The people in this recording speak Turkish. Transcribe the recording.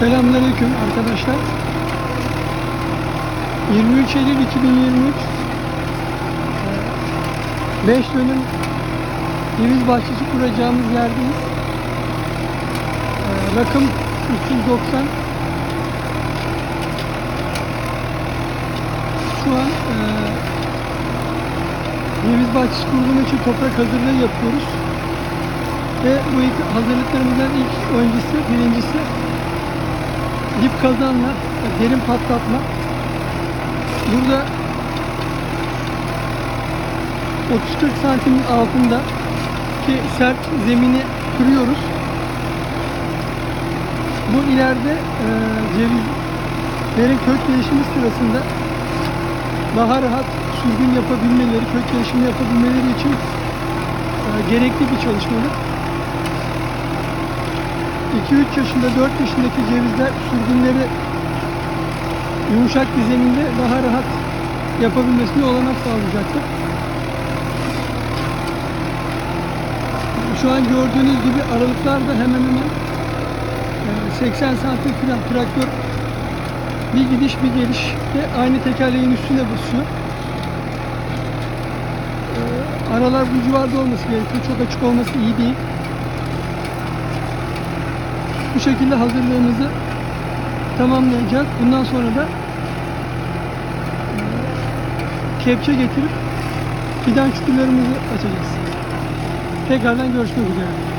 Selamünaleyküm arkadaşlar. 23 Eylül 2023 5 dönüm ceviz bahçesi kuracağımız yerdeyiz. Ee, Rakım 390 Şu an ceviz bahçesi kurulum için toprak hazırlığı yapıyoruz. Ve bu hazırlıklarımızdan ilk öncesi, birincisi dip kazanla derin patlatma. Burada 30-40 santimin altında ki sert zemini kırıyoruz. Bu ileride e, cevizlerin kök gelişimi sırasında daha rahat sürgün yapabilmeleri, kök gelişimi yapabilmeleri için e, gerekli bir çalışmadır. 2-3 yaşında, 4 yaşındaki cevizler sürgünleri yumuşak bir zeminde daha rahat yapabilmesine olanak sağlayacaktır. Şu an gördüğünüz gibi aralıklar da hemen hemen e, 80 santim falan traktör bir gidiş bir geliş ve aynı tekerleğin üstüne basıyor. E, Aralar bu civarda olması gerekiyor. Çok açık olması iyi değil. Bu şekilde hazırlığımızı tamamlayacağız. Bundan sonra da e, kepçe getirip fidan çukurlarımızı açacağız. Tekrardan görüşmek üzere.